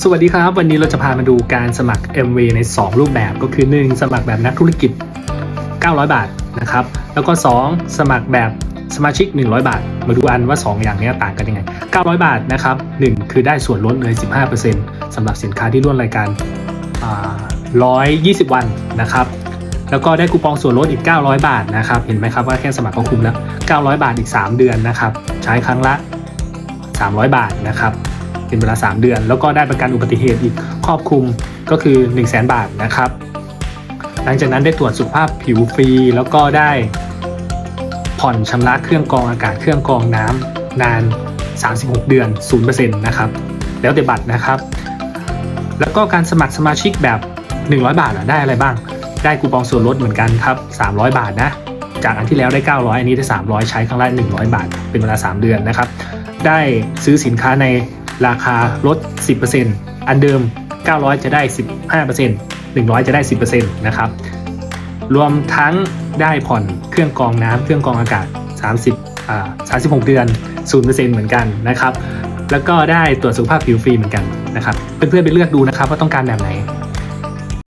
สวัสดีครับ วันนี้เราจะพามาดูการสมัคร MV ใน 2 รูปแบบก็คือ 1 สมัครแบบนักธุรกิจ 900 บาทนะครับ แล้วก็ 2 สมัครแบบสมาชิก 100 บาท มาดูอันว่า 2 อย่างนี้ต่างกันยังไง 900 บาทนะครับ 1 คือได้ส่วนลดเลย 15%สำหรับสินค้าที่ร่วมรายการอ่า120 วันนะครับ แล้วก็ได้คูปองส่วนลดอีก 900 บาทนะครับ เห็นไหมครับว่าแค่สมัครก็คุ้มแล้ว 900 บาทอีก 3 เดือนนะครับ ใช้ครั้งละ 300 บาทนะครับ เป็นเวลา 3 เดือน แล้วก็ได้ประกันอุบัติเหตุอีกครอบคลุมก็คือ 1 0 0 0 0แบาทนะครับ หลังจากนั้นได้ตรวจสุขภาพผิวฟรี แล้วก็ได้ผ่อนชำระเครื่องกรองอากาศเครื่องกรองน้ำนาน 36 เดือน 0%นะครับ แล้วแต่บัตรนะครับ แล้วก็การสมัครสมาชิกแบบ 100 บาทอะได้อะไรบ้าง ได้คูปองส่วนลดเหมือนกันครับ 300 บาทนะ จากอันที่แล้วได้ 900 อันนี้ได้ 300 ใช้ครั้งละ100 บาท เป็นเวลา 3 เดือนนะครับ ได้ซื้อสินค้าใน ราคาลด 10%อันเดิม 900 จะได้ 15% 100 จะได้ 10%นะครับ รวมทั้งได้ผ่อนเครื่องกรองน้ำเครื่องกรองอากาศ 30อ่า36 เดือน 0%เหมือนกันนะครับ แล้วก็ได้ตรวจสุขภาพผิวฟรีเหมือนกันนะครับ เพื่อนๆไปเลือกดูนะครับว่าต้องการแบบไหน